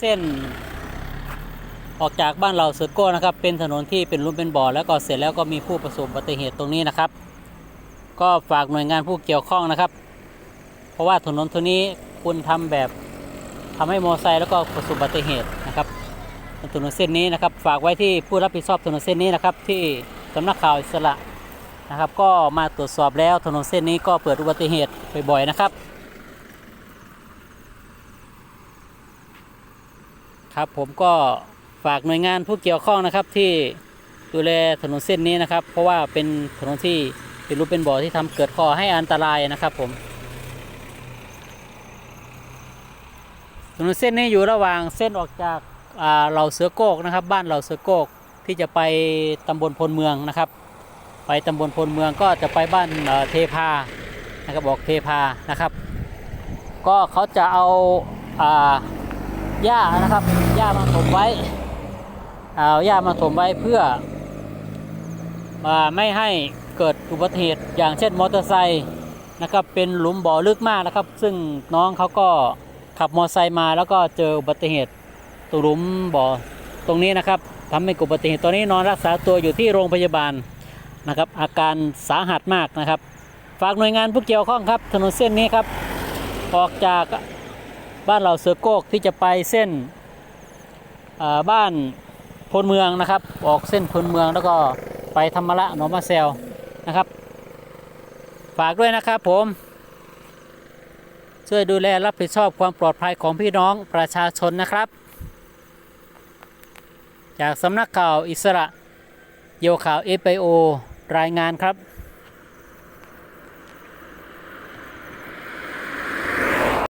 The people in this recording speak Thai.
เส้น ออกจากบ้านเราเสือโก้นะครับ เป็นถนนที่เป็นรุ่มเป็นบ่อแล้วก็เสร็จแล้วก็มีผู้ประสบอุบัติเหตุตรงนี้นะครับ ก็ฝากหน่วยงานผู้เกี่ยวข้องนะครับ เพราะว่าถนนตัวนี้คุณทำแบบทำให้มอเตอร์ไซค์แล้วก็ประสบอุบัติเหตุนะครับถนนเส้นนี้นะครับ ฝากไว้ที่ผู้รับผิดชอบถนนเส้นนี้นะครับ ที่สำนักข่าวอิสระนะครับ ก็มาตรวจสอบแล้วถนนเส้นนี้ก็เปิดอุบัติเหตุบ่อยๆนะครับ ครับผมก็ฝากหน่วยงานผู้เกี่ยวข้องนะครับที่ดูแลถนนเส้นนี้นะครับ เพราะว่าเป็นถนนที่เป็นรูปเป็นบ่อที่ทำเกิดข้อให้อันตรายนะครับผมถนนเส้นนี้อยู่ระหว่างเส้นออกจากาเหล่าเสือโกกนะครับ บ้านเหล่าเสือโกกที่จะไปตำบลพลเมืองนะครับ ไปตำบลพลเมืองก็จะไปบ้านเอ่อเทพานะครับบอกเทพานะครับ ก็เขาจะเอาอ่า หญ้านะครับหญ้ามาถมไว้เอาหญ้ามาถมไว้เพื่ออาไม่ให้เกิดอุบัติเหตุอย่างเช่นมอเตอร์ไซค์นะครับเป็นหลุมบ่อลึกมากนะครับ ซึ่งน้องเขาก็ขับมอเตอร์ไซค์มาแล้วก็เจออุบัติเหตุตุลุมบ่อตรงนี้นะครับทำให้เกิดอุบัติเหตุตอนนี้นอนรักษาตัวอยู่ที่โรงพยาบาลนะครับ อาการสาหัสมากนะครับ ฝากหน่วยงานผู้เกี่ยวข้องครับ ถนนเส้นนี้ครับ ออกจาก บ้านเราเสือโกกที่จะไปเส้นบ้านพลเมืองนะครับ ออกเส้นพลเมืองแล้วก็ไปธรรมระหนองมาเซลนะครับ ฝากด้วยนะครับผม ช่วยดูแลรับผิดชอบความปลอดภัยของพี่น้องประชาชนนะครับ จากสำนักข่าวอิสระ โยข่าวเอ o รายงานครับ